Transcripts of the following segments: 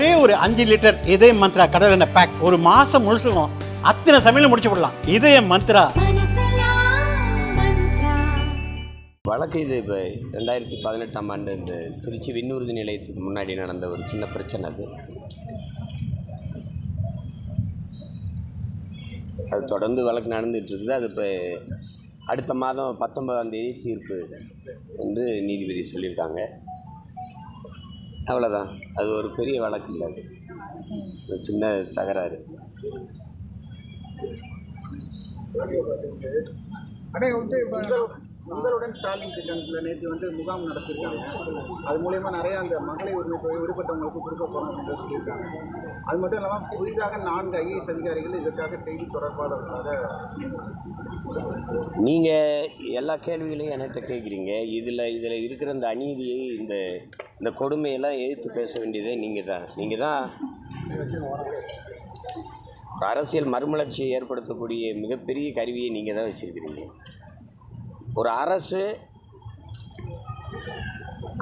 ஒரே ஒரு அஞ்சு லிட்டர் இதய மந்த்ரா கடல் எண்ணெய் பேக் ஒரு மாசம் முழுசுக்கும் அத்தனை சமையலும் முடிச்சு விடலாம். இதய மந்த்ரா. வழக்கு இது இப்போ ரெண்டாயிரத்தி பதினெட்டாம் ஆண்டு இந்த திருச்சி விண்ணூர்தி நிலையத்துக்கு முன்னாடி நடந்த ஒரு சின்ன பிரச்சனை அது. அது தொடர்ந்து வழக்கு நடந்துட்டு இருக்குது. அது இப்போ அடுத்த மாதம் பத்தொன்பதாம் தேதி தீர்ப்பு என்று நீதிபதி சொல்லியிருக்காங்க. அவ்வளோதான் அது ஒரு பெரிய வழக்கு இல்லை அது. ஒரு சின்ன தகராறு. அடே வந்து உங்களுடன் ஸ்டாலின் திட்டத்தில் நேற்று வந்து முகாம் நடத்திருக்காங்க. அது மூலயமா நிறைய அந்த மகளிர் உரிமை தொகை விடுபட்டவங்களுக்கு கொடுக்க என்று சொல்லியிருக்காங்க. அது மட்டும் இல்லாமல் புதிதாக நான்கு ஐஏஎஸ் அதிகாரிகள் இதற்காக செய்தி தொடர்பாளர்களாக நீங்கள் எல்லா கேள்விகளையும் என்கிட்ட கேட்குறீங்க. இதில் இதில் இருக்கிற இந்த அநீதியை இந்த இந்த கொடுமையெல்லாம் எதிர்த்து பேச வேண்டியதே நீங்கள் தான். நீங்கள் தான் அரசியல் மறுமலர்ச்சியை ஏற்படுத்தக்கூடிய மிகப்பெரிய கருவியை நீங்கள் தான் வச்சுருக்கிறீங்க. ஒரு அரசு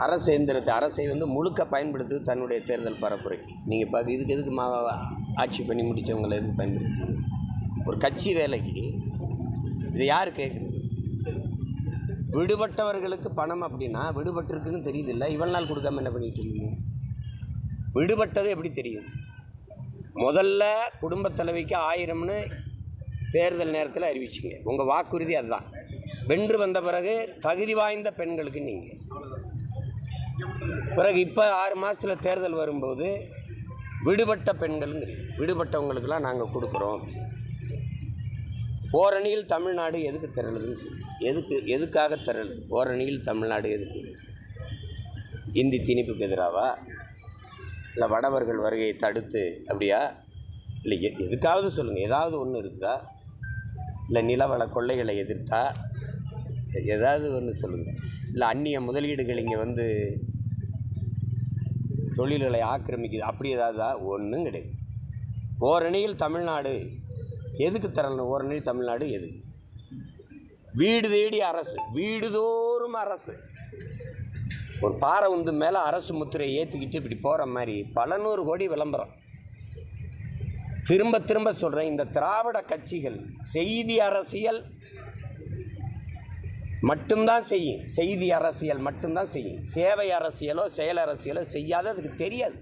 அரசு எந்திரத்தை அரசை வந்து முழுக்க பயன்படுத்துவது தன்னுடைய தேர்தல் பரப்புரைக்கு. நீங்கள் பார்க்க இதுக்கு எதுக்கு மா ஆட்சி பண்ணி முடித்தவங்களை எதுக்கு பயன்படுத்துறீங்க? ஒரு கட்சி வேலைக்கு இது யார் கேட்குறது விடுபட்டவர்களுக்கு பணம் அப்படின்னா விடுபட்டிருக்குன்னு தெரியுது இல்லை இவ்வளோ நாள் கொடுக்காம என்ன பண்ணிட்டு இருக்கீங்க விடுபட்டது எப்படி தெரியும்? முதல்ல குடும்பத் தலைவிக்கு ஆயிரம்னு தேர்தல் நேரத்தில் அறிவிச்சிங்க. உங்கள் வாக்குறுதி அதுதான். வென்று வந்த பிறகு தகுதி வாய்ந்த பெண்களுக்கு நீங்கள் பிறகு இப்போ ஆறு மாதத்தில் தேர்தல் வரும்போது விடுபட்ட பெண்களுங்கிறீங்க. விடுபட்டவங்களுக்கெல்லாம் நாங்கள் கொடுக்குறோம். ஓரணியில் தமிழ்நாடு எதுக்கு திரளுதுன்னு சொல்லி. எதுக்கு எதுக்காக திரளு? ஓரணியில் தமிழ்நாடு எதுக்கு? இந்தி திணிப்புக்கு எதிராவா? இல்லை வடவர்கள் வருகையை தடுத்து அப்படியா? இல்லை எ எதுக்காவது சொல்லுங்கள் ஏதாவது ஒன்று இருக்குதா? இல்லை நிலவள கொள்ளைகளை எதிர்த்தா ஏதாவது ஒன்று சொல்லுங்கள் இல்லை அந்நிய முதலீடுகள் இங்கே வந்து தொழில்களை ஆக்கிரமிக்குது. அப்படி ஏதாவதா ஒன்றும் கிடையாது. ஓரணியில் தமிழ்நாடு எதுக்கு தரணும் ஓரணியில் தமிழ்நாடு எதுக்கு? வீடு தேடி அரசு வீடுதோறும் அரசு. ஒரு பாறை உந்து மேலே அரசு முத்திரையை ஏற்றிக்கிட்டு இப்படி போகிற மாதிரி பல நூறு கோடி விளம்பரம். திரும்ப திரும்ப சொல்கிறேன் இந்த திராவிட கட்சிகள் செய்தி அரசியல் மட்டும்தான் செய்யும். செய்தி அரசியல் மட்டும்தான் செய்யும். சேவை அரசியலோ செயல் அரசியலோ செய்யாத அதுக்கு தெரியாது.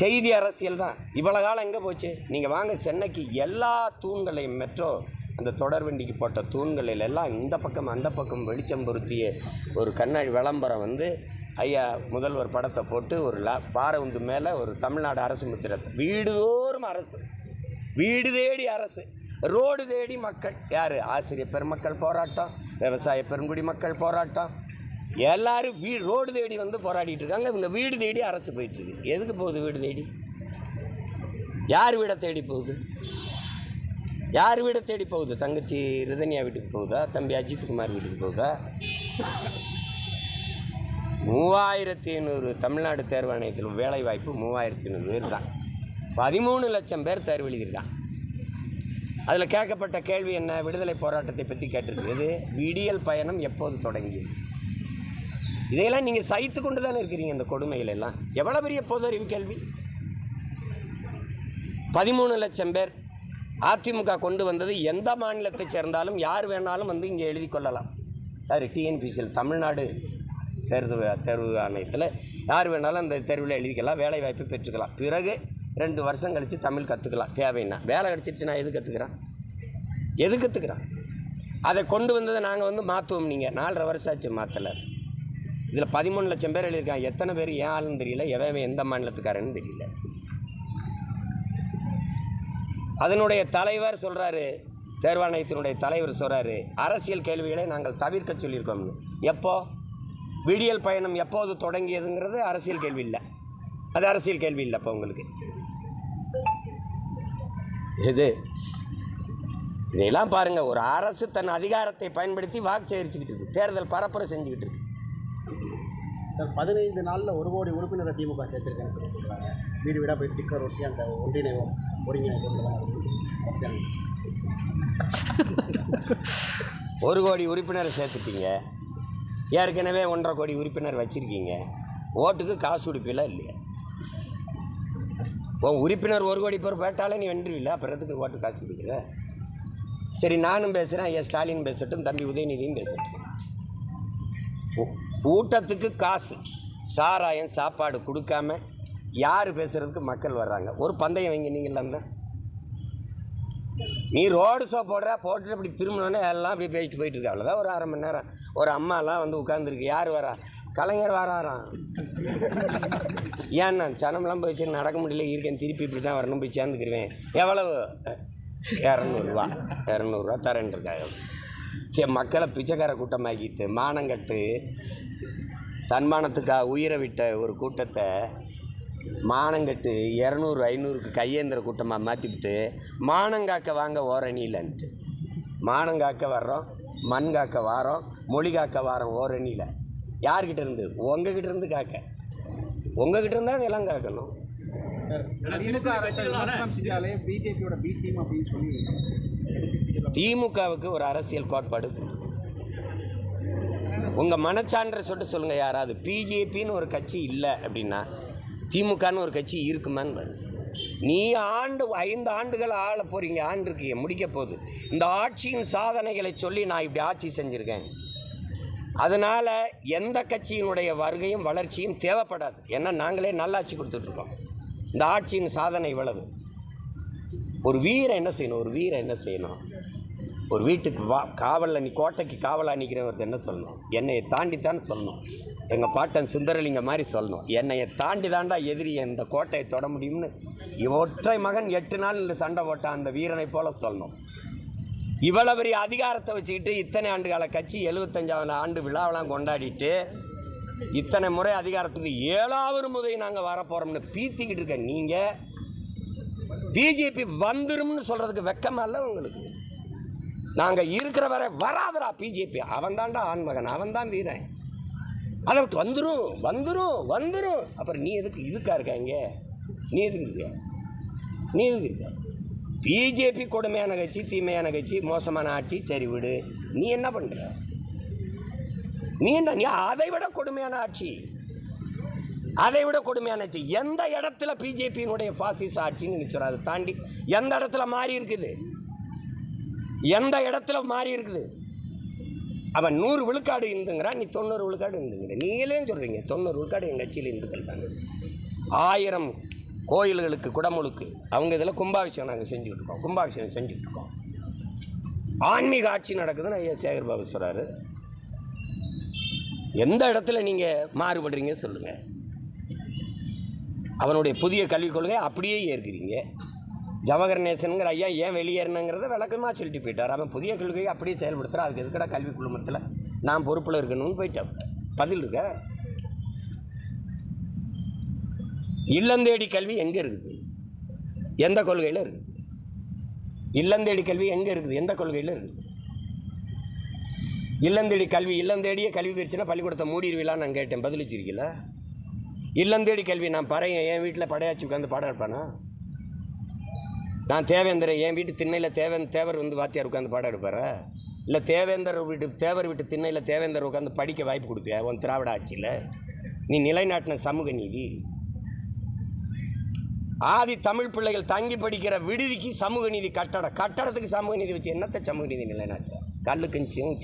செய்தி அரசியல் தான். இவ்வளோ காலம் எங்கே போச்சு? நீங்கள் வாங்க சென்னைக்கு எல்லா தூண்களையும் மெட்ரோ அந்த தொடர் வண்டிக்கு போட்ட தூண்களில் எல்லாம் இந்த பக்கம் அந்த பக்கம் வெளிச்சம் பொருத்திய ஒரு கண்ணாடி விளம்பரம் வந்து ஐயா முதல்வர் படத்தை போட்டு ஒரு லா பாறை உந்து மேலே ஒரு தமிழ்நாடு அரசு முத்திரத்தை வீடுதோறும் அரசு. வீடு தேடி அரசு. ரோடு தேடி மக்கள். யார்? ஆசிரியர் பெருமக்கள் போராட்டம் விவசாய பெருங்குடி மக்கள் போராட்டம். எல்லாரும் வீ ரோடு தேடி வந்து போராடிட்டு இருக்காங்க. இவங்க வீடு தேடி அரசு போயிட்டுருக்கு எதுக்கு போகுது வீடு தேடி? யார் வீடை தேடி போகுது? யார் வீடை தேடி போகுது? தங்கச்சி ரிதன்யா வீட்டுக்கு போகுதா? தம்பி அஜித் குமார் வீட்டுக்கு போகுதா? மூவாயிரத்தி ஐநூறு தமிழ்நாடு தேர்வாணையத்தில் வேலைவாய்ப்பு மூவாயிரத்தி ஐநூறு பேர் தான். பதிமூணு லட்சம் பேர் தேர்வு எழுதியிருக்கான் அதில் கேட்கப்பட்ட கேள்வி என்ன? விடுதலை போராட்டத்தை பற்றி கேட்டிருக்கிறது. விடியல் பயணம் எப்போது தொடங்கியது? இதையெல்லாம் நீங்கள் சைத்து கொண்டு தானே இருக்கிறீங்க இந்த கொடுமைகள் எல்லாம். எவ்வளோ பெரிய பொது கேள்வி? பதிமூணு லட்சம் பேர் அதிமுக கொண்டு வந்தது எந்த மாநிலத்தை சேர்ந்தாலும் யார் வேணாலும் வந்து இங்கே எழுதி கொள்ளலாம். யார்? டிஎன்பிசியில் தமிழ்நாடு தேர்வு தேர்வு ஆணையத்தில் யார் வேணாலும் அந்த தேர்வில் எழுதிக்கலாம் வேலைவாய்ப்பு பெற்றுக்கலாம். பிறகு ரெண்டு வருஷம் கழித்து தமிழ் கற்றுக்கலாம் தேவைன்னா. வேலை கிடச்சிருச்சு நான் எது கற்றுக்கிறேன் எது கற்றுக்கிறேன் அதை கொண்டு வந்ததை நாங்கள் வந்து மாற்றுவோம் நீங்கள் நாலரை வருஷம் ஆச்சு மாற்றலை இதில் பதிமூணு லட்சம் பேர் எழுதியிருக்காங்க. எத்தனை பேர் ஏன் ஆளுன்னு தெரியல. எவன் எந்த மாநிலத்துக்காரன்னு தெரியல. அதனுடைய தலைவர் சொல்கிறாரு தேர்வாணையத்தினுடைய தலைவர் சொல்கிறாரு அரசியல் கேள்விகளை நாங்கள் தவிர்க்க சொல்லியிருக்கோம்னு எப்போ? விடியல் பயணம் எப்போது தொடங்கியதுங்கிறது அரசியல் கேள்வி இல்லை. அது அரசியல் கேள்வி இல்லை இப்போ உங்களுக்கு. இது இதையெல்லாம் பாருங்கள் ஒரு அரசு தன் அதிகாரத்தை பயன்படுத்தி வாக்கு சேகரிச்சுக்கிட்டு இருக்கு. தேர்தல் பரப்புரை செஞ்சுக்கிட்டு இருக்கு. பதினைந்து நாளில் ஒரு கோடி உறுப்பினரை திமுக சேர்த்துருக்கேன்னு சொல்லி சொல்கிறாங்க வீடு வீடாக போய் ஸ்டிக்கர் ஒட்டி அந்த ஒன்றிணைவோம் ஒருங்கிணைப்பு ஒரு கோடி உறுப்பினரை சேர்த்துட்டீங்க. ஏற்கனவே ஒன்றரை கோடி உறுப்பினர் வச்சுருக்கீங்க. ஓட்டுக்கு காசு உடுப்பிலாம் இல்லையா. உன் உறுப்பினர் ஒரு கோடி பேர் பேட்டாலே நீ வென்றுவில்ல பிறத்துக்கு ஓட்டு காசு கொடுக்குற? சரி நானும் பேசுகிறேன் ஐயா ஸ்டாலின் பேசட்டும் தம்பி உதயநிதியும் பேசட்டும். ஊட்டத்துக்கு காசு சாராயம் சாப்பாடு கொடுக்காம யார் பேசுகிறதுக்கு மக்கள் வர்றாங்க? ஒரு பந்தயம் வைங்க நீங்கள் தான் நீ ரோடு ஷோ போடுற போட்டு இப்படி திரும்பினோடனே எல்லாம் அப்படியே பேசிட்டு போயிட்டு இருக்கா. அவ்வளோதான் ஒரு அரை மணி நேரம். ஒரு அம்மாலாம் வந்து உட்காந்துருக்கு யார் வரா? கலைஞர் வராராம் ஏன்னா சனம்லாம் போயிடுச்சு நடக்க முடியல இருக்கேன் திருப்பி இப்படி தான் வரணும் போய் சேர்ந்துக்கிருவேன். எவ்வளவு? இரநூறுவா. இரநூறுவா தரேன்ருக்காங்க என் மக்களை பிச்சைக்கார கூட்டமாக்கிட்டு மானங்கட்டு தன்மானத்துக்காக உயிரை விட்ட ஒரு கூட்டத்தை மானங்கட்டு இரநூறு ஐநூறுக்கு கையேந்திர கூட்டமாக மாற்றிவிட்டு மானங்காக்க வாங்க ஓரணியிலன்ட்டு மானங்காக்க வர்றோம் மண் காக்க வாரோம் மொழி காக்க வாரோம் ஓரணியில் யார்கிட்ட இருந்து? உங்ககிட்ட இருந்து காக்க உங்ககிட்ட இருந்தால் இதெல்லாம் காக்கணும் திமுகவுக்கு ஒரு அரசியல் கோட்பாடு சொல்லுங்க உங்கள் மனச்சான்றை சொல்லிட்டு சொல்லுங்கள் யாராவது. பிஜேபின்னு ஒரு கட்சி இல்லை அப்படின்னா திமுகன்னு ஒரு கட்சி இருக்குமான்னு. நீ ஆண்டு ஐந்து ஆண்டுகள் ஆள போகிறீங்க ஆண்டு இருக்கீங்க முடிக்க போகுது. இந்த ஆட்சியின் சாதனைகளை சொல்லி நான் இப்படி ஆட்சி செஞ்சுருக்கேன். அதனால் எந்த கட்சியினுடைய வருகையும் வளர்ச்சியும் தேவைப்படாது. ஏன்னா நாங்களே நல்லாட்சி கொடுத்துட்ருக்கோம். இந்த ஆட்சியின் சாதனை இவ்வளவு. ஒரு வீரன் என்ன செய்யணும்? ஒரு வீரன் என்ன செய்யணும்? ஒரு வீட்டுக்கு வா காவலில் நீ கோட்டைக்கு காவலாக நிற்கிறவர்கிட்ட என்ன சொல்லணும்? என்னையை தாண்டி தான் சொல்லணும். எங்கள் பாட்டன் சுந்தரலிங்க மாதிரி சொல்லணும். என்னையை தாண்டி தாண்டா எதிரி இந்த கோட்டையை தொட முடியும்னு. ஒற்றை மகன் எட்டு நாள் சண்டை போட்டான் அந்த வீரனை போல சொல்லணும். இவ்வளவு பெரிய அதிகாரத்தை வச்சுக்கிட்டு இத்தனை ஆண்டு கால கட்சி எழுபத்தஞ்சாவது ஆண்டு விழாவெல்லாம் கொண்டாடிட்டு இத்தனை முறை அதிகாரத்துக்கு ஏழாவது முறை நாங்கள் வரப்போகிறோம்னு பீத்திக்கிட்டு இருக்க நீங்கள் பிஜேபி வந்துரும்னு சொல்கிறதுக்கு வெக்கமாக இல்லை உங்களுக்கு? நாங்கள் இருக்கிற வரை வராதரா பிஜேபி. அவன் தான்டா ஆண்மகன் அவன் தான் வீரன். அதை விட்டு வந்துடும் வந்துடும் வந்துடும் அப்புறம் நீ எதுக்கு இதுக்காக இருக்க இங்கே? நீ எதுக்கு இருக்க? நீ எதுக்கு இருக்க? பிஜேபி கொடுமையான கட்சி தீமையான கட்சி மோசமான ஆட்சி சரி விடு. நீ என்ன பண்ணுற நீ என்ன நீ அதை விட கொடுமையான ஆட்சி. அதை விட கொடுமையான ஆட்சி. எந்த இடத்துல பிஜேபியினுடைய பாசிஸ் ஆட்சின்னு நிற்கிறோம் அதை தாண்டி எந்த இடத்துல மாறி இருக்குது? எந்த இடத்துல மாறி இருக்குது? அவன் நூறு விழுக்காடு இருந்துங்கிறான் நீ தொண்ணூறு விழுக்காடு இருந்துங்கிற. நீங்களே சொல்கிறீங்க தொண்ணூறு விழுக்காடு எங்கள் கட்சியில் இருந்துக்கள் தாங்க ஆயிரம் கோயில்களுக்கு குடமுழுக்கு. அவங்க இதில் கும்பாபிஷேகம் நாங்கள் செஞ்சுட்ருக்கோம் கும்பாபிஷேகம் செஞ்சுட்ருக்கோம் ஆன்மீக ஆட்சி நடக்குதுன்னு ஐயா சேகர் பாபு சொல்கிறாரு எந்த இடத்துல நீங்கள் மாறுபடுறீங்க சொல்லுங்கள் அவனுடைய புதிய கல்விக் கொள்கை அப்படியே ஏற்கிறீங்க. ஜவஹர் நேசனுங்கிற ஐயா ஏன் வெளியேறினுங்கிறத விளக்கமாக சொல்லிட்டு போயிட்டார். அவன் புதிய கொள்கையை அப்படியே செயல்படுத்துகிறான் அதுக்கு எதுக்கடா கல்வி குழுமத்தில் நான் பொறுப்பில் இருக்கணும்னு போயிட்டான். பதில் இருக்க? இல்லந்தேடி கல்வி எங்கே இருக்குது? எந்த கொள்கையில் இருக்குது? இல்லந்தேடி கல்வி எங்கே இருக்குது? எந்த கொள்கையில் இருக்குது? இல்லந்தேடி கல்வி இல்லந்தேடியே கல்வி போயிடுச்சுன்னா பள்ளிக்கூடத்தை மூடிடுவீங்களான்னு நான் கேட்டேன். பதிலளிச்சிருக்கீங்கள இல்லந்தேடி கல்வி நான் பறையன் என் வீட்டில் படையாச்சி உட்காந்து பாடம் எடுப்பானா? நான் தேவேந்திரன் என் வீட்டு திண்ணையில் தேவன் தேவர் வந்து வாத்தியார் உட்காந்து பாடம் எடுப்பாரா? இல்லை தேவேந்தர் வீட்டு தேவர் வீட்டு திண்ணையில் தேவேந்தர் உட்காந்து படிக்க வாய்ப்பு கொடுப்பியா? உன் திராவிட ஆட்சியில்? நீ நிலைநாட்டின சமூக நீதி. ஆதி தமிழ் பிள்ளைகள் தங்கி படிக்கிற விடுதிக்கு சமூக நீதி கட்டடம். கட்டடத்துக்கு சமூக நீதி வச்சு என்னத்தை சமூக நீதி நிலைநாட்டுற? கல்லுக்கும் சிம்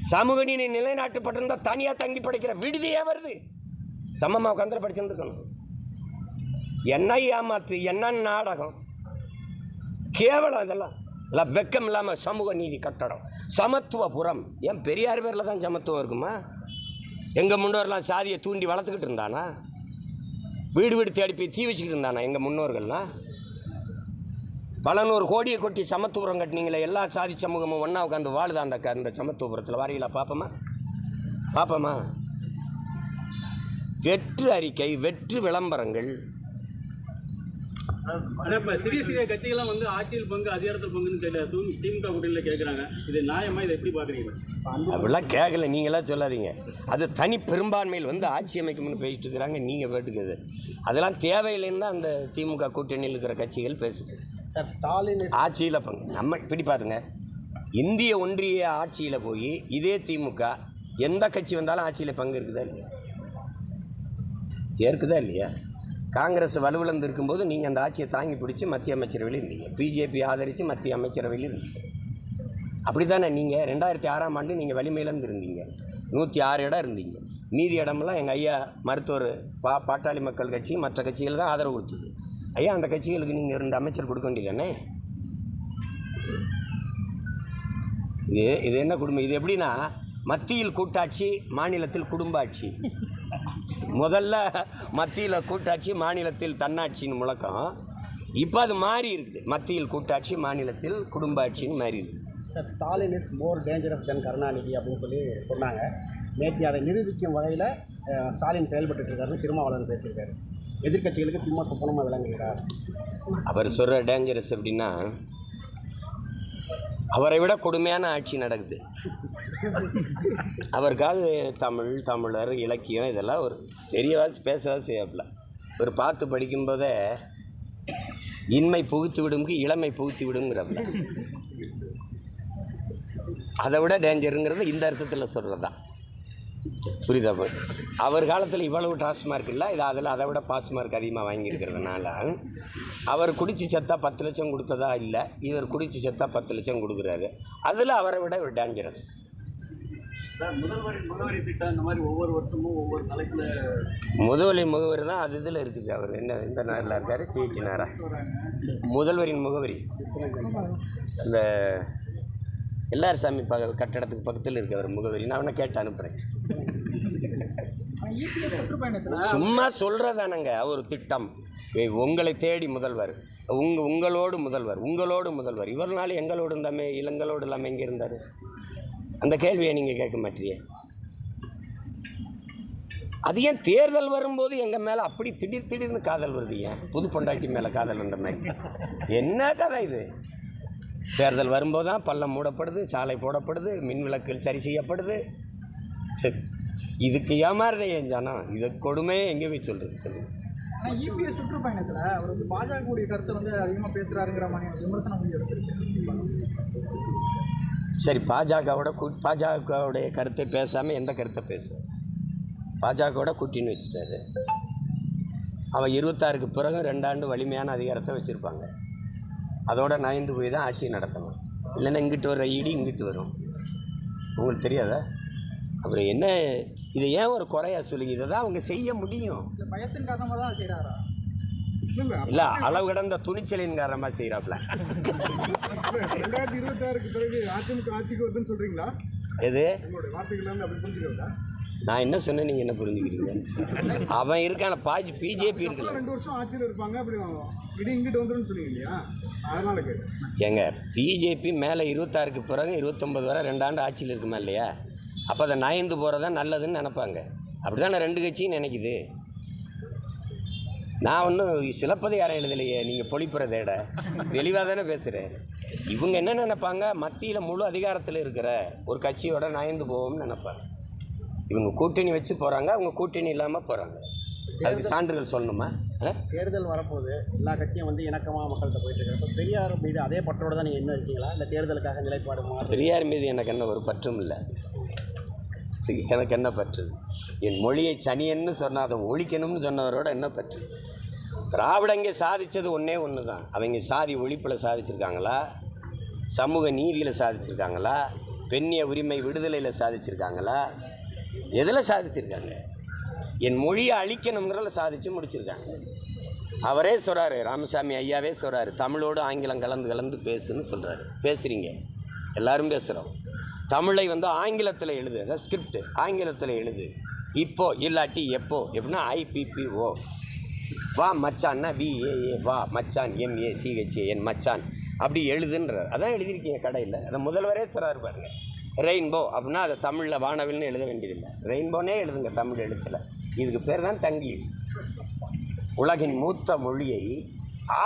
சமூக நீதி நிலைநாட்டுப்பட்டிருந்தால் தனியாக தங்கி படிக்கிற விடுதியே வருது. சமமாக உட்காந்து படிச்சிருந்துருக்கணும். என்ன ஏமாத்து என்ன நாடகம்? கேவலம் இதெல்லாம். இதெல்லாம் வெக்கம் இல்லாமல் சமூக நீதி கட்டடம். சமத்துவபுரம். ஏன் பெரியார் பேரில் தான் சமத்துவம் இருக்குமா? எங்கள் முன்னோர்லாம் சாதியை தூண்டி வளர்த்துக்கிட்டு இருந்தானா? வீடு வீடு தேடி போய் தீ வச்சுக்கிட்டு இருந்தானா எங்கள் முன்னோர்கள்லாம்? பல நூறு கோடியை கொட்டி சமத்துவபுரம் கட்டினீங்களே எல்லா சாதி சமூகமும் ஒன்றா உட்காந்து வாழுதா அந்த க- அந்த சமத்துவபுரத்தில்? வாரீங்களா பார்ப்போமா பார்ப்போமா வெற்று அறிக்கை வெற்று விளம்பரங்கள் இப்ப சிறிய சிறிய கட்சிகள்லாம் வந்து ஆட்சியில் பங்கு அதிகாரத்தில் பங்குன்னு தெரியல. திமுக கூட்டணியில் கேட்குறாங்க இது நியாயமா? இதை எப்படி பாக்குறீங்க அப்படிலாம் கேட்கல நீங்களாம் சொல்லாதீங்க. அது தனி பெரும்பான்மையில் வந்து ஆட்சி அமைக்கும்னு பேசிட்டு இருக்கிறாங்க. நீங்கள் வேட்டுக்குது அதெல்லாம் தேவையில்லைன்னு தான் அந்த திமுக கூட்டணியில் இருக்கிற கட்சிகள் பேசுது. சார் ஸ்டாலின் ஆட்சியில் பங்கு. நம்ம இப்படி பாருங்க. இந்திய ஒன்றிய ஆட்சியில் போய் இதே திமுக எந்த கட்சி வந்தாலும் ஆட்சியில் பங்கு இருக்குதா இல்லையா? இருக்குதா இல்லையா? காங்கிரஸ் வலுவிழந்து இருக்கும்போது நீங்கள் அந்த ஆட்சியை தாங்கி பிடிச்சி மத்திய அமைச்சரவையில் இருந்தீங்க. பிஜேபி ஆதரித்து மத்திய அமைச்சரவையில் இருந்தீங்க. அப்படி தானே நீங்கள் ரெண்டாயிரத்தி ஆறாம் ஆண்டு நீங்கள் வலிமையிலேருந்து இருந்தீங்க. நூற்றி ஆறு இடம் இருந்தீங்க. மீதி இடமெல்லாம் எங்கள் ஐயா மருத்துவர் பா பாட்டாளி மக்கள் கட்சி மற்ற கட்சிகள் தான் ஆதரவு கொடுத்தது. ஐயா அந்த கட்சிகளுக்கு நீங்கள் ரெண்டு அமைச்சர் கொடுக்க வேண்டியதானே? இது இது என்ன குடும்பம் இது எப்படின்னா மத்தியில் கூட்டாட்சி மாநிலத்தில் குடும்ப ஆட்சி முதல்ல மத்தியில் கூட்டாட்சி மாநிலத்தில் தன்னாட்சின்னு முழக்கம். இப்போ அது மாறி இருக்குது. மத்தியில் கூட்டாட்சி மாநிலத்தில் குடும்ப ஆட்சின்னு மாறி இருக்குது. Stalin is more dangerous than Karunanidhi அப்படின்னு சொல்லி சொன்னாங்க. நேற்று அதை நிரூபிக்கும் வகையில் ஸ்டாலின் செயல்பட்டு இருக்காருன்னு திருமாவளவன் பேசியிருக்காரு. எதிர்க்கட்சிகளுக்கு சும்மா சுப்பனமாக விளங்குகிறார். அவர் சொல்கிற டேஞ்சரஸ் எப்படின்னா அவரை விட கொடுமையான ஆட்சி நடக்குது. அவருக்காவது தமிழ் தமிழர் இலக்கியம் இதெல்லாம் ஒரு தெரியவாது பேசவாது செய்யாப்புல ஒரு பார்த்து படிக்கும்போதே இன்மை புகுத்து விடும்க்கு இளமை புகுத்தி விடுங்கிறப்ப அதை விட டேஞ்சருங்கிறது இந்த அர்த்தத்தில் சொல்கிறது தான் புரியுதா அவர் காலத்தில் இவ்வளவு டாஸ்மார்க் இல்லை இது அதில் அதை விட பாஸ் மார்க் அதிகமாக வாங்கியிருக்கிறதுனால அவர் குடிச்சு செத்தா பத்து லட்சம் கொடுத்ததா இல்லை இவர் குடிச்சு செத்தா பத்து லட்சம் கொடுக்குறாரு. அதில் அவரை விட ஒரு டேஞ்சரஸ் சார் முதல்வரின் முகவரி திட்டம் இந்த மாதிரி ஒவ்வொரு வருஷமும் ஒவ்வொரு தலைப்புல முதுவலி முகவரி தான் அது இதில் இருக்குது. அவர் என்ன இந்த நேரில் இருக்கார்? சிஹெச் நேரா முதல்வரின் முகவரி. இந்த எல்லார் சாமி ப கட்டடத்துக்கு பக்கத்தில் இருக்கவர் முகவரி. நான் அவனை கேட்டு அனுப்புகிறேன் சும்மா சொல்கிறதானங்க ஒரு திட்டம். உங்களை தேடி முதல்வர். உங்க உங்களோடு முதல்வர் உங்களோடு முதல்வர். இவர்னால எங்களோடு இருந்தாமே இளங்களோடு இல்லாமல் எங்கே இருந்தார்? அந்த கேள்வியை நீங்கள் கேட்க மாட்டீங்க. அது ஏன் தேர்தல் வரும்போது எங்கள் மேலே அப்படி திடீர் திடீர்னு காதல் வருது ஏன்? புது பொண்டாட்டி மேலே காதல் வந்த மாதிரி. என்ன கதை இது? தேர்தல் வரும்போது தான் பள்ளம் மூடப்படுது சாலை போடப்படுது மின் விளக்குகள் சரி செய்யப்படுது. சரி. இதுக்கு ஏமாறுதே என் ஜனம் இதை கொடுமையே எங்கே போய் சொல்கிறது சொல்லுங்கள் இபிஎஸ் சுற்றுப்பயணத்தில் அவர் வந்து பாஜகவுடைய கருத்தை வந்து அதிகமாக பேசுகிறாருங்கிற மாதிரி விமர்சனம் சரி பாஜகவோட கூ பாஜகவுடைய கருத்தை பேசாமல் எந்த கருத்தை பேசும் பாஜகவோட கூட்டின்னு வச்சுட்டாரு. அவன் இருபத்தாறுக்கு பிறகு ரெண்டாண்டு வலிமையான அதிகாரத்தை வச்சுருப்பாங்க. அதோட நயந்து போய் தான் ஆட்சி நடத்தணும். இல்லைன்னா இங்கிட்டு வர இடி இங்கிட்டு வரும். உங்களுக்கு தெரியாதா? அப்புறம் என்ன இதை ஏன் ஒரு குறையா சொல்லி இதை தான் அவங்க செய்ய முடியும். இந்த பயத்தின் காரணமாக தான் செய்கிறாரா இல்லை அளவு கடந்த துணிச்சலின் காரணமாக செய்கிறாப்புல ரெண்டாயிரத்தி இருபத்தாறுக்கு பிறகு அதிமுக ஆட்சிக்கு வருதுன்னு சொல்றீங்களா? எது? உங்களுடைய வார்த்தைகள் வந்து அப்படி புரிஞ்சுக்கிறதா? நான் என்ன சொன்னேன் நீங்கள் என்ன புரிஞ்சுக்கிறீங்க? அவன் இருக்கான பாஜி பிஜேபி இருக்குல்ல. ரெண்டு வருஷம் ஆட்சியில் இருப்பாங்க அப்படி இடி இங்கிட்டு வந்துருன்னு சொன்னீங்க இல்லையா? ஏங்க பிஜேபி மேலே இருபத்தாறுக்கு பிறகு இருபத்தொம்பது வரை ரெண்டாண்டு ஆட்சியில் இருக்குமா இல்லையா? அப்போ அதை நயந்து தான் நல்லதுன்னு நினைப்பாங்க. அப்படி தானே ரெண்டு கட்சியும் நினைக்குது. நான் ஒன்றும் சிலப்பதிகாரம் எழுதலையே நீங்கள் பொழிப்புறதேட தெளிவாக தானே பேசுகிறேன் இவங்க என்ன நினைப்பாங்க? மத்தியில் முழு அதிகாரத்தில் இருக்கிற ஒரு கட்சியோட நயந்து போவோம்னு நினைப்பாங்க. இவங்க கூட்டணி வச்சு போகிறாங்க அவங்க கூட்டணி இல்லாமல் போகிறாங்க அதுக்கு சான்றுகள் சொல்லணுமா? தேர்தல் வரப்போகுது எல்லா கட்சியும் வந்து இணக்கமாக மக்கள்கிட்ட போயிட்டு இருக்காங்க இப்போ பெரியார் மீது அதே பற்றோட தான் நீங்கள் இன்னும் இருக்கீங்களா? இல்லை தேர்தலுக்காக நிலைப்பாடு பெரியார் மீது எனக்கு என்ன ஒரு பற்றும் இல்லை. எனக்கு என்ன பற்று? என் மொழியை சனியன்னு சொன்ன அதை ஒழிக்கணும்னு சொன்னவரோட என்ன பற்று? திராவிடங்க சாதித்தது ஒன்றே ஒன்று தான் அவங்க சாதி ஒழிப்பில் சாதிச்சிருக்காங்களா? சமூக நீதியில் சாதிச்சிருக்காங்களா? பெண்ணிய உரிமை விடுதலையில் சாதிச்சிருக்காங்களா? எதில் சாதிச்சிருக்காங்க? என் மொழியை அழிக்கணுங்கிறத சாதித்து முடிச்சிருக்காங்க. அவரே சொல்கிறாரு ராமசாமி ஐயாவே சொல்கிறாரு தமிழோடு ஆங்கிலம் கலந்து கலந்து பேசுன்னு சொல்கிறாரு பேசுகிறீங்க எல்லாரும் பேசுகிறோம் தமிழை வந்து ஆங்கிலத்தில் எழுது அதான் ஸ்கிரிப்ட் ஆங்கிலத்தில் எழுது. இப்போ இல்லாட்டி எப்போ? எப்படின்னா ஐபிபிஓ வா மச்சான்னா விஏஏ வா மச்சான் எம்ஏ சிஹெச்ஏ என் மச்சான். அப்படி எழுதுன்றார். அதான் எழுதியிருக்கீங்க கடையில். அதை முதல்வரே சொல்கிறாரு பாருங்கள் ரெயின்போ அப்படின்னா அதை தமிழில் வானவில்னு எழுத வேண்டியதில்லை. ரெயின்போனே எழுதுங்க தமிழ் எழுத்தில். இதுக்கு பேர் தான் தங்கி. உலகின் மூத்த மொழியை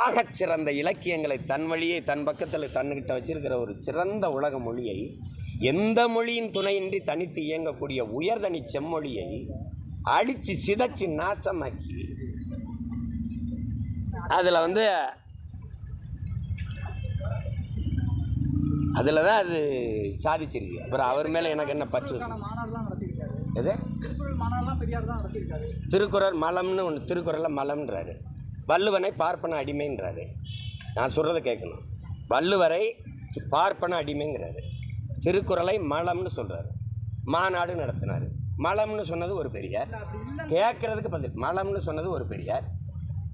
ஆகச் சிறந்த இலக்கியங்களை தன் வழியை தன் பக்கத்தில் தன்னுக்கிட்ட வச்சிருக்கிற ஒரு சிறந்த உலக மொழியை எந்த மொழியின் துணையின்றி தனித்து இயங்கக்கூடிய உயர்தனி செம்மொழியை அழித்து சிதைச்சு நாசமாக்கி அதில் வந்து அதில் தான் அது சாதிச்சிருக்கு. அப்புறம் அவர் மேலே எனக்கு என்ன பற்று எது? திருக்குறள் மலம்னு ஒன்று திருக்குறளில் மலம்ன்றாரு. வள்ளுவனை பார்ப்பன அடிமைன்றாரு. நான் சொல்கிறத கேட்கணும். வள்ளுவரை பார்ப்பன அடிமைங்கிறாரு. திருக்குறளை மலம்னு சொல்கிறாரு மாநாடு நடத்தினார். மலம்னு சொன்னது ஒரு பெரியார். கேட்கறதுக்கு பதில் மலம்னு சொன்னது ஒரு பெரியார்.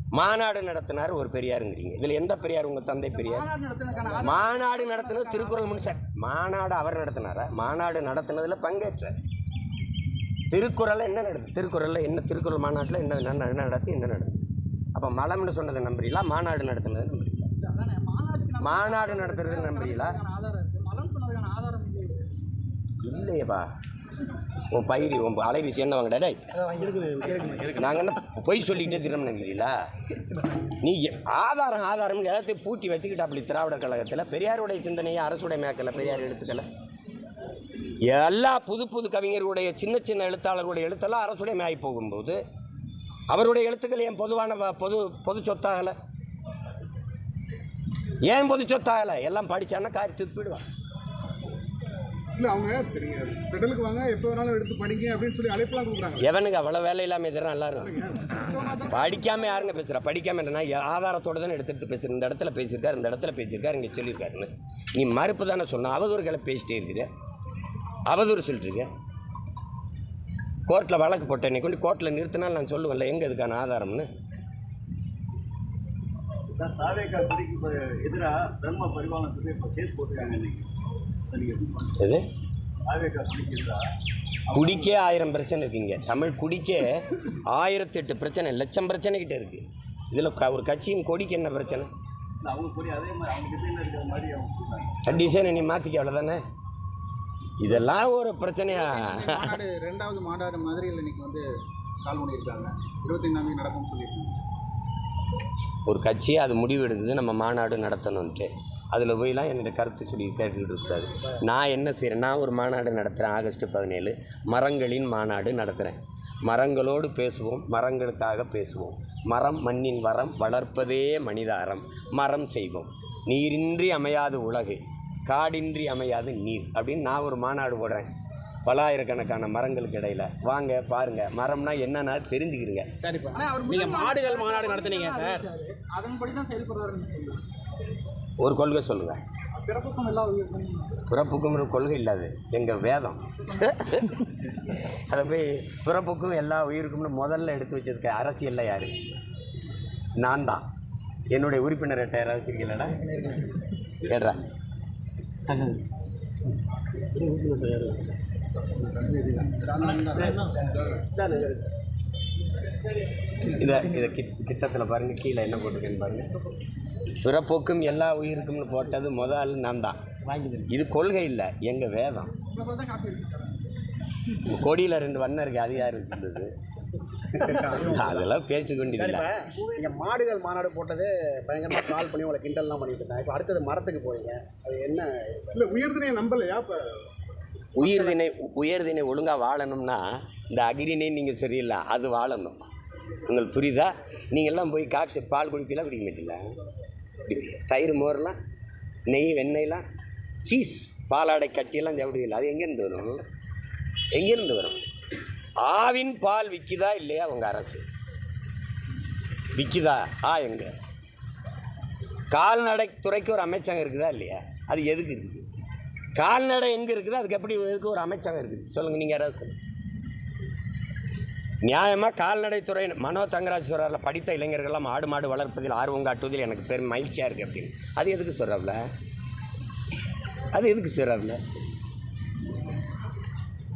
மாநாடு நடத்தினார் ஒரு பெரியாருங்கிறீங்க. இதில் எந்த பெரியார்? உங்கள் தந்தை பெரியார்? மாநாடு நடத்தினது திருக்குறள் முன்சார் மாநாடு அவர் நடத்தினாரா? மாநாடு நடத்தினதில் பங்கேற்றார். திருக்குறளில் என்ன நடக்குது? திருக்குறளில் என்ன திருக்குறள் மாநாட்டில் என்ன என்ன என்ன நடத்தி என்ன நடக்குது? அப்போ மலம்னு சொன்னதை நம்புறீங்களா? மாநாடு நடத்தினதை நம்புறீங்களா? மாநாடு நடத்துறது நம்புறீங்களா? இல்லையப்பா. மலம் ஆதாரம் உன் பயிர் உன் அலைவீசி என்ன வாங்கடா டே நாங்கள் என்ன பொய் சொல்லிக்கிட்டே திரும்ப நினைக்கிறீங்களா நீ எ- ஆதாரம் ஆதாரம் எல்லாத்தையும் பூட்டி வச்சுக்கிட்டா அப்படி திராவிட கழகத்தில். பெரியாருடைய சிந்தனையை அரசுடைய மேக்கல பெரியார் எடுத்துக்கலை. எல்லா புது புது கவிஞர்களுடைய சின்ன சின்ன எழுத்தாளர்களுடைய எழுத்தெல்லாம் அரசுடைய மேய் போகும்போது அவருடைய எழுத்துக்கள் ஏன் பொதுவான பொது பொது சொத்தாகலை? ஏன் பொது சொத்தாகலை? எல்லாம் படித்தான்னா காரி துப்பிடுவான் இல்லை அவங்க வாங்க எப்போ வேணாலும் எடுத்து படிங்க அப்படின்னு சொல்லி அழைப்பெல்லாம் கொடுக்குறாங்க. எவனுக்கு அவ்வளோ வேலை இல்லாமல் எதிராக எல்லாரும் படிக்காம யாருங்க பேசுகிறா படிக்காம என்னன்னா ஆதாரத்தோட தானே எடுத்து எடுத்து பேசுகிறேன் இந்த இடத்துல பேசியிருக்காரு இந்த இடத்துல பேசியிருக்காரு இங்கே சொல்லியிருக்காருன்னு. நீ மறுப்பு தானே சொன்ன அவதூறுகளை பேசிட்டே இருக்கிற. அவதூறு சொல்லிட்டு இருக்க கோர்ட்டில் வழக்கு போட்டேன் நீ கொண்டு கோர்ட்டில் நிறுத்தினால் நான் சொல்லுவேன்ல எங்கே இதுக்கான ஆதாரம்னு? இன்னைக்கு. எது? குடிக்கு ஆயிரம் பிரச்சனை இருக்குங்க. தமிழ் குடிக்கே ஆயிரத்தி எட்டு பிரச்சனை லட்சம் பிரச்சனை கிட்ட இருக்குது இதில் ஒரு கட்சியின் கொடிக்கு என்ன பிரச்சனை? டிசைனை நீ மாற்றிக்க அவ்வளோதானே இதெல்லாம் ஒரு பிரச்சனையா? மாநாடு ரெண்டாவது மாநாடு மதுரையில் இன்னைக்கு வந்து கால் பண்ணியிருக்காங்க. இருபத்தைந்தாம் தேதி நடக்கும்னு சொல்லியிருக்காங்க. ஒரு கட்சி அது முடிவு எடுக்குது நம்ம மாநாடு நடத்தணுன்ட்டு அதில் போய்லாம் என்னோட கருத்து சொல்லி கேட்டுக்கிட்டு இருக்காது நான் என்ன செய்கிறேன் நான் ஒரு மாநாடு நடத்துகிறேன் ஆகஸ்ட் பதினேழு. மரங்களின் மாநாடு நடத்துகிறேன் மரங்களோடு பேசுவோம் மரங்களுக்காக பேசுவோம். மரம் மண்ணின் வரம் வளர்ப்பதே மனிதாரம். மரம் செய்வோம். நீரின்றி அமையாது உலகு. காடின்றி அமையாது நீர் அப்படின்னு நான் ஒரு மாநாடு போடுறேன். பலாயிரக்கணக்கான மரங்களுக்கு இடையில. வாங்க பாருங்க. மரம்னா என்னன்னா தெரிஞ்சுக்கிறீங்க நீங்கள் மாடுகள் மாநாடு நடத்துனீங்க சார். அதன்படி தான் செயல்படுறாருன்னு சொல்லுவாங்க ஒரு கொள்கை சொல்லுங்கள் பிறப்புக்கும் ஒரு கொள்கை இல்லாது. எங்கள் வேதம். அதை போய் பிறப்புக்கும் எல்லா உயிருக்கும்னு முதல்ல எடுத்து வச்சதுக்கு அரசியலில் யார்? நான் தான். என்னுடைய உறுப்பினர் யாராவது வச்சிருக்கீங்களா? கேட்றா இதை இதை கிட் கிட்டத்தில் பாருங்கள் கீழே என்ன போட்டிருக்கேன்னு பாருங்கள் பிறப்போக்கும் எல்லா உயிருக்கும்னு போட்டது முதல் நான் தான். இது கொள்கை இல்லை எங்கள் வேதம். கொடியில் ரெண்டு வண்ணம் இருக்குது அது யார் வச்சிருந்தது? அதெல்லாம் பேச்சு சரிப்பா நீங்கள் மாடுகள் மாநாடு போட்டதே பயங்கரமாக கால் பண்ணி உங்களை கிண்டல்லாம் பண்ணிட்டு இருந்தாங்க. இப்போ அடுத்தது மரத்துக்கு போறீங்க. அது என்ன? இல்லை உயர்தினையை நம்பலையா? இப்போ உயிர்தினை உயர்தினை ஒழுங்காக வாழணும்னா இந்த அகிரினை நீங்கள் சரியில்லை அது வாழணும். உங்களுக்கு புரியுதா? நீங்கள்லாம் போய் காஃபி பால் குடிப்பீங்களா குடிக்க மாட்டீங்களா. தயிர் மோர்லாம் நெய் வெண்ணெய்லாம் சீஸ் பாலாடை கட்டியெல்லாம் சாப்பிடுவீங்களா? அது எங்கேருந்து வரும்? எங்கேருந்து வரும்? ஆவின் பால் விற்கிதா இல்லையா உங்கள் அரசு? விற்கிதா ஆ எங்க? கால்நடை துறைக்கு ஒரு அமைச்சகம் இருக்குதா இல்லையா? அது எதுக்கு இருக்குது? கால்நடை எங்கே இருக்குது? அதுக்கு எப்படி எதுக்கு ஒரு அமைச்சகம் இருக்குது? சொல்லுங்கள் நீங்கள் அரசு. நியாயமாக கால்நடைத்துறை மனோ தங்கராஜ்வரரில் படித்த இளைஞர்கள்லாம் ஆடு மாடு வளர்ப்பதில் ஆர்வம் காட்டுவதில் எனக்கு பெரும் மகிழ்ச்சியாக இருக்குது அப்படின்னு. அது எதுக்கு சொல்கிறாப்ல அது எதுக்கு சொல்கிறாப்ல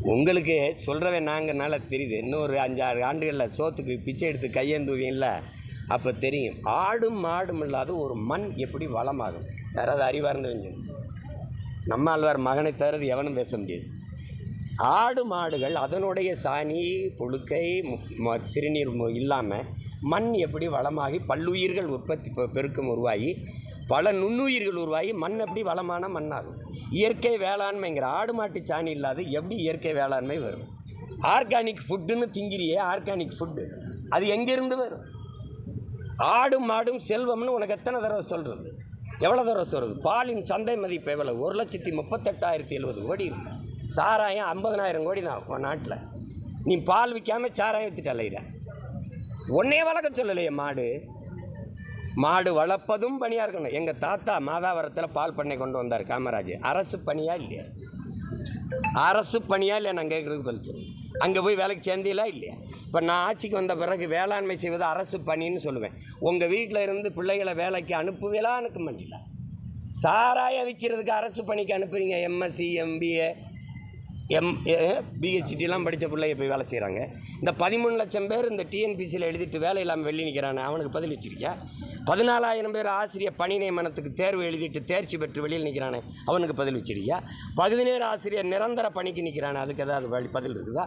உங்களுக்கு சொல்கிறவன் நாங்கள்னால தெரியுது. இன்னொரு அஞ்சாறு ஆண்டுகளில் சோத்துக்கு பிச்சை எடுத்து கையேந்துவீங்கள அப்போ தெரியும். ஆடும் மாடும் இல்லாத ஒரு மண் எப்படி வளமாகும்? யாராவது அறிவார்ந்தவங்க. நம்ம ஆழ்வார் மகனை தவிர எவனும் பேச முடியாது. ஆடு மாடுகள் அதனுடைய சாணி புழுக்கை ம- சிறுநீர் இல்லாமல் மண் எப்படி வளமாகி பல்லுயிர்கள் உற்பத்தி பெருக்கம் உருவாகி பல நுண்ணுயிர்கள் உருவாகி மண் எப்படி வளமான மண்ணாகும்? இயற்கை வேளாண்மைங்கிற ஆடு மாட்டு சாணி இல்லாத எப்படி இயற்கை வேளாண்மை வரும்? ஆர்கானிக் ஃபுட்டுன்னு திங்கிறியே ஆர்கானிக் ஃபுட்டு அது எங்கேருந்து வரும்? ஆடும் மாடும் செல்வம்னு உனக்கு எத்தனை தடவை சொல்கிறது எவ்வளோ தடவை சொல்கிறது பாலின் சந்தை மதிப்பு எவ்வளோ ஒரு லட்சத்தி முப்பத்தெட்டாயிரத்தி எழுபது கோடி இருக்கு. சாராயம் ஐம்பதனாயிரம் கோடி தான் உன் நாட்டில். நீ பால் விற்காம சாராயம் விற்றுட்டு அலையிற. உன்னைய வளர்க்க சொல்லலையே மாடு. மாடு வளர்ப்பதும் பணியாக இருக்கணும். எங்கள் தாத்தா மாதாவரத்தில் பால் பண்ணை கொண்டு வந்தார் காமராஜ். அரசு பணியா இல்லையா? அரசு பணியா இல்லையா? நான் கேட்குறது பதில் அங்கே போய் வேலைக்கு சேர்ந்தீங்களா இல்லையா? இப்போ நான் ஆட்சிக்கு வந்த பிறகு வேளாண்மை செய்வது அரசு பணின்னு சொல்லுவேன். உங்கள் வீட்டில் இருந்து பிள்ளைகளை வேலைக்கு அனுப்புவீங்களா? அனுப்ப மாட்டீங்களா? சாராயம் விற்கிறதுக்கு அரசு பணிக்கு அனுப்புறீங்க? எம்எஸ்சி எம்பிஏ எம் பிஹெச்டிலாம் படித்த பிள்ளைய போய் வேலை செய்கிறாங்க இந்த பதிமூணு லட்சம் பேர் இந்த டிஎன்பிசியில் எழுதிட்டு வேலை இல்லாமல் வெளியே நிற்கிறானே அவனுக்கு பதில் வச்சிருக்கியா? பதினாலாயிரம் பேர் ஆசிரியர் பணி நியமனத்துக்கு தேர்வு எழுதிட்டு தேர்ச்சி பெற்று வெளியில் நிற்கிறானே அவனுக்கு பதில் வச்சிருக்கியா? பதினேழு ஆசிரியர் நிரந்தர பணிக்கு நிற்கிறானே அதுக்கு ஏதாவது வழி பதில் இருக்குதா?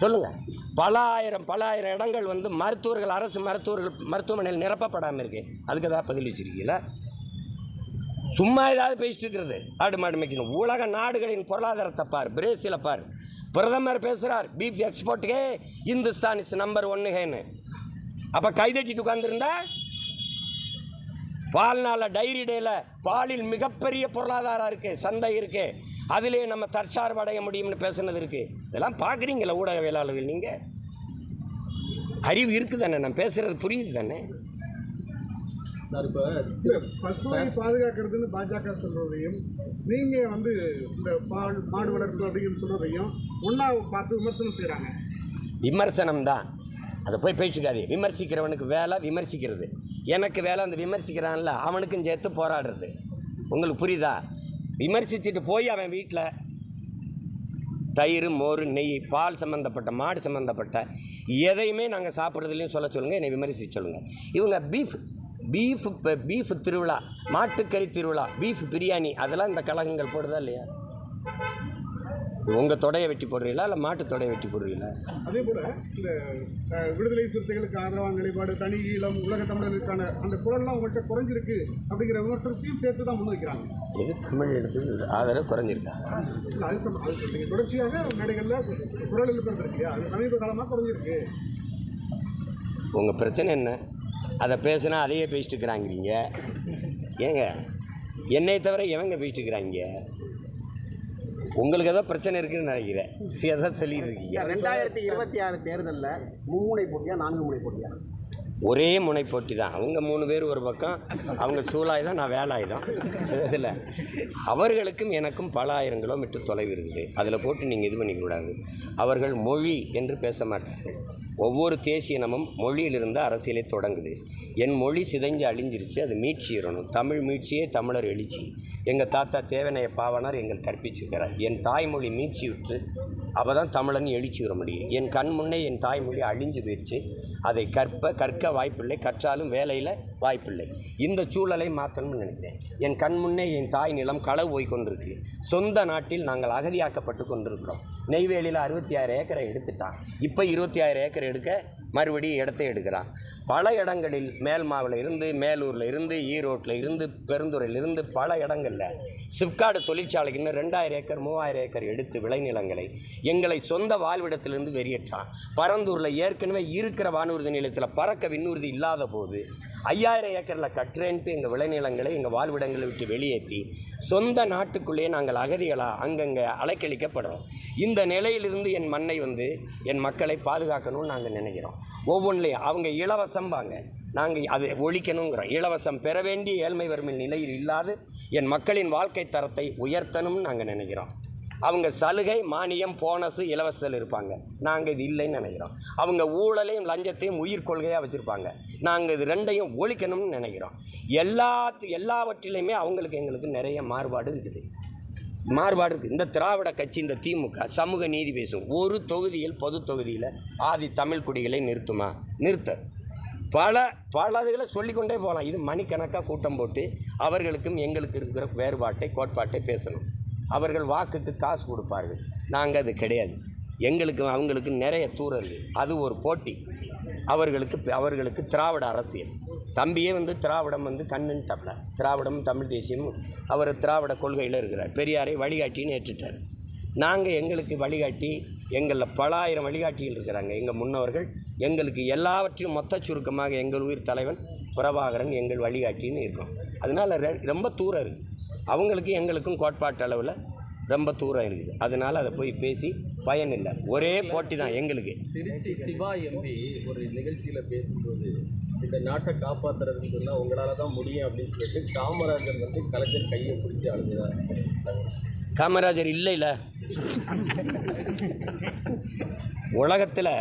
சொல்லுங்கள் பல ஆயிரம் பல ஆயிரம் இடங்கள் வந்து மருத்துவர்கள் அரசு மருத்துவர்கள் மருத்துவமனையில் நிரப்பப்படாமல் இருக்கு. அதுக்கு ஏதாவது பதில் வச்சிருக்கீங்களா? சும்மா ஏதாவது பேசிட்டு இருக்கிறது. ஆடு மாடு மேய்க்கணும். உலக நாடுகளின் பொருளாதாரத்தை பார் பிரேசிலை பார். பிரதமர் பேசுகிறார் பீஃப் எக்ஸ்போர்ட்டுக்கே இந்துஸ்தான் இஸ் நம்பர் ஒன்னுகேன்னு அப்போ கைதட்டிட்டு உட்காந்துருந்தா பால் நாள டைரி டேல பாலில் மிகப்பெரிய பொருளாதாரம் இருக்கு சந்தை இருக்கு. அதிலே நம்ம தற்சார்பு அடைய முடியும்னு பேசுனது இருக்கு. இதெல்லாம் பார்க்குறீங்களா ஊடகவியலாளர்கள் நீங்கள் அறிவு இருக்குது தானே நான் பேசுறது புரியுது தானே? பாதுகாக்கிறதுன்னு பாஜக சொல்றதையும் நீங்க வந்து இந்த மாடு வளர்ப்பு அப்படின்னு சொல்றதையும் ஒண்ணா பார்த்து விமர்சனம் செய்றாங்க. விமர்சனம் தான் அதை போய் பேசிக்காதே விமர்சிக்கிறவனுக்கு வேலை விமர்சிக்கிறது. எனக்கு வேலை அந்த விமர்சிக்கிறான்ல அவனுக்கும் சேர்த்து போராடுறது. உங்களுக்கு புரியுதா? விமர்சிச்சுட்டு போய் அவன் வீட்டில் தயிர் மோர் நெய் பால் சம்மந்தப்பட்ட மாடு சம்மந்தப்பட்ட எதையுமே நாங்கள் சாப்பிட்றதுலையும் சொல்ல சொல்லுங்கள் என்னை விமர்சிக்க சொல்லுங்கள் இவங்க பீஃப் பீஃப் பீஃப் திருவிழா மாட்டுக்கறி திருவிழா பீஃப் பிரியாணி அதெல்லாம் இந்த கழகங்கள் போடுதா இல்லையா? உங்கள் தொடையை வெட்டி போடுறீங்களா இல்லை மாட்டு தொடையை வெட்டி போடுறீங்களா? அதே போல இந்த விடுதலை சிறுத்தைகளுக்கு ஆதரவான நிலைப்பாடு தனி ஈழம் உலக தமிழர்களுக்கான அந்த குரல்லாம் உங்கள்கிட்ட குறைஞ்சிருக்கு அப்படிங்கிற விமர்சனத்தையும் சேர்த்து தான் முன்வைக்கிறாங்க. எது தமிழ் எடுத்து ஆதரவு குறைஞ்சிருக்கா? அது தொடர்ச்சியாக மேடைகளில் குரல் எழுப்புறது இருக்கு. அது சமீப காலமாக குறைஞ்சிருக்கு. உங்கள் பிரச்சனை என்ன? அதை பேசுனா அதையே பேசிட்டு இருக்கிறாங்கிறீங்க ஏங்க? என்னை தவிர எவங்க பேசிட்டு இருக்கிறாங்க. உங்களுக்கு ஏதோ பிரச்சனை இருக்குன்னு நினைக்கிறேன். எதாவது சொல்லிட்டு இருக்கீங்க. ரெண்டாயிரத்தி இருபத்தி ஆறு தேர்தலில் மும்முனை போட்டியா நான்கு முனை போட்டியா? ஒரே முனை போட்டி தான். அவங்க மூணு பேர் ஒரு பக்கம் அவங்க சூழாயுதம் நான் வேலாயுதம் இதில் அவர்களுக்கும் எனக்கும் பல ஆயிரம் கிலோமீட்டர் தொலைவு இருக்குது. அதில் போட்டு நீங்கள் இது பண்ணிக்கக்கூடாது அவர்கள் மொழி என்று பேச மாட்டார்கள். ஒவ்வொரு தேசிய இனமும் மொழியிலிருந்து அரசியலே தொடங்குது. என் மொழி சிதைஞ்சு அழிஞ்சிருச்சு அது மீட்சிடணும் தமிழ் மீட்சியே தமிழர் எழுச்சி. எங்கள் தாத்தா தேவனைய பாவனார் எங்கள் கற்பிச்சிருக்கிறார். என் தாய்மொழி மீட்சி விட்டு அப்போ தான் தமிழன் எழுச்சி வர முடியும். என் கண் முன்னே என் தாய்மொழி அழிஞ்சு போயிடுச்சு அதை கற்ப கற்க வாய்ப்பில்லை கற்றாலும் வேலையில் வாய்ப்பில்லை. இந்த சூழலை மாற்றணும்னு நினைக்கிறேன். என் கண் முன்னே என் தாய் நிலம் களவு போய் கொண்டிருக்கு. சொந்த நாட்டில் நாங்கள் அகதியாக்கப்பட்டு கொண்டிருக்கிறோம். நெய்வேலியில் அறுபத்தி ஆயிரம் ஏக்கரை எடுத்துட்டான். இப்போ இருபத்தி ஆயிரம் ஏக்கர் எடுக்க மறுபடியும் இடத்தை எடுக்கிறான். பல இடங்களில் மேல்மாவில் இருந்து மேலூரில் இருந்து ஈரோட்டில் இருந்து பெருந்துறையில் இருந்து பல இடங்களில் சிப்காடு தொழிற்சாலைக்கு இன்னும் ரெண்டாயிரம் ஏக்கர் மூவாயிரம் ஏக்கர் எடுத்து விளைநிலங்களை எங்களை சொந்த வாழ்விடத்திலிருந்து வெளியேற்றான். பரந்தூரில் ஏற்கனவே இருக்கிற வானூர்தி நிலையத்தில் பறக்க விண்ணூர்தி இல்லாத போது ஐயாயிரம் ஏக்கரில் கட்டுறேன்ட்டு எங்கள் விளைநிலங்களை எங்கள் வாழ்விடங்களை விட்டு வெளியேற்றி சொந்த நாட்டுக்குள்ளேயே நாங்கள் அகதிகளாக அங்கங்கே அலைக்கழிக்கப்படுறோம். இந்த நிலையிலிருந்து என் மண்ணை வந்து என் மக்களை பாதுகாக்கணும்னு நாங்கள் நினைக்கிறோம். ஒவ்வொன்றிலையும். அவங்க இலவசம்பாங்க. நாங்கள் அதை ஒழிக்கணுங்கிறோம். இலவசம் பெற வேண்டிய ஏழ்மை வறுமை நிலையில் இல்லாது என் மக்களின் வாழ்க்கை தரத்தை உயர்த்தணும்னு நாங்கள் நினைக்கிறோம். அவங்க சலுகை மானியம் போனஸு இலவசத்தில் இருப்பாங்க. நாங்கள் இது இல்லைன்னு நினைக்கிறோம். அவங்க ஊழலையும் லஞ்சத்தையும் உயிர் கொள்கையாக வச்சுருப்பாங்க. நாங்கள் இது ரெண்டையும் ஒழிக்கணும்னு நினைக்கிறோம். எல்லாத்து எல்லாவற்றிலையுமே அவங்களுக்கு எங்களுக்கு நிறைய மாறுபாடு இருக்குது. மாறுபாடு இருக்குது இந்த திராவிட கட்சி இந்த திமுக சமூக நீதி பேசும் ஒரு தொகுதியில் பொது தொகுதியில் ஆதி தமிழ் குடிகளை நிறுத்துமா? நிறுத்த. பல பல இதுகளை சொல்லிக்கொண்டே போகலாம் இது மணிக்கணக்காக கூட்டம் போட்டு அவர்களுக்கும் எங்களுக்கு இருக்கிற வேறுபாட்டை கோட்பாட்டை பேசணும். அவர்கள் வாக்குக்கு காசு கொடுப்பார்கள். நாங்கள் அது கிடையாது. எங்களுக்கும் அவங்களுக்கு நிறைய தூரல். அது ஒரு போட்டி. அவர்களுக்கு அவர்களுக்கு திராவிட அரசியல். தம்பியே வந்து திராவிடம் வந்து கண்ணன் தமிழர் திராவிடம் தமிழ் தேசியமும் அவர் திராவிட கொள்கையில் இருக்கிறார். பெரியாரை வழிகாட்டின்னு ஏற்றுட்டார். நாங்கள் எங்களுக்கு வழிகாட்டி எங்களில் பல ஆயிரம் வழிகாட்டிகள் இருக்கிறாங்க. எங்கள் முன்னோர்கள் எங்களுக்கு எல்லாவற்றையும் மொத்த சுருக்கமாக எங்கள் உயிர் தலைவன் பிரபாகரன் எங்கள் வழிகாட்டின்னு இருக்கோம். அதனால் ரொம்ப தூரம் இருக்குது அவங்களுக்கும் எங்களுக்கும் கோட்பாட்டு அளவில் ரொம்ப தூரம் இருக்குது. அதனால் அதை போய் பேசி பயன் இல்லை. ஒரே போட்டி தான் எங்களுக்கு. திருச்சி சிவா எம்பி ஒரு நிகழ்ச்சியில் பேசும்போது இந்த நாட்டை காப்பாற்றுறதுன்னு சொன்னால் உங்களால் தான் முடியும் அப்படின்னு சொல்லிட்டு காமராஜர் வந்து கலைஞர் கையை பிடிச்சி அழுதுதான் காமராஜர் இல்லைல்ல உலகத்தில்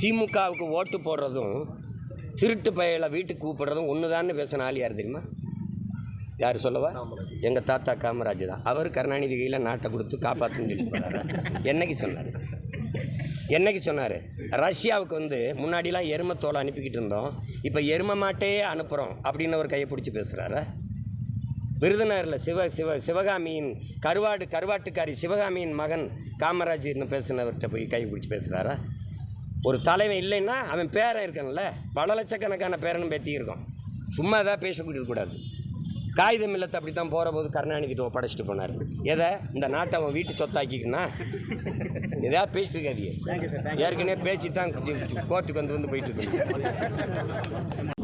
திமுகவுக்கு ஓட்டு போடுறதும் திருட்டு பயலை வீட்டுக்கு கூப்பிடுறதும் ஒன்று தான் பேசின தெரியுமா? யார் சொல்லவா? எங்கள் தாத்தா காமராஜ் தான். அவர் கருணாநிதி கையில் நாட்டை கொடுத்து காப்பாற்றுன்னு சொல்லி? என்னைக்கு சொன்னார்? என்னைக்கு சொன்னார்? ரஷ்யாவுக்கு வந்து முன்னாடிலாம் எருமத்தோலை அனுப்பிக்கிட்டு இருந்தோம். இப்போ எரும மாட்டே அனுப்புகிறோம் அப்படின்னு ஒரு கையை பிடிச்சி பேசுகிறாரா விருதுநகரில் சிவ சிவ சிவகாமியின் கருவாடு கருவாட்டுக்காரி சிவகாமியின் மகன் காமராஜர்னு பேசினவர்கிட்ட போய் கை பிடிச்சி பேசுகிறாரா ஒரு தலைவன் இல்லைன்னா அவன் பேரன் இருக்கான்ல. பல லட்சக்கணக்கான பேரனும் பேத்தி இருக்கும் சும்மா ஏதாவது பேசக்கூடாது கூடாது. காகிதம் இல்லத்தை அப்படி தான் போகிற போது கருணாநிதிட்டு ஒப்படைச்சிட்டு போனார். எதை? இந்த நாட்டை அவன் வீட்டு சொத்தாக்கிக்கனா? எதாவது பேசிட்டு இருக்காதியே ஏற்கனவே பேசி தான் கோர்ட்டுக்கு வந்து வந்து போயிட்டு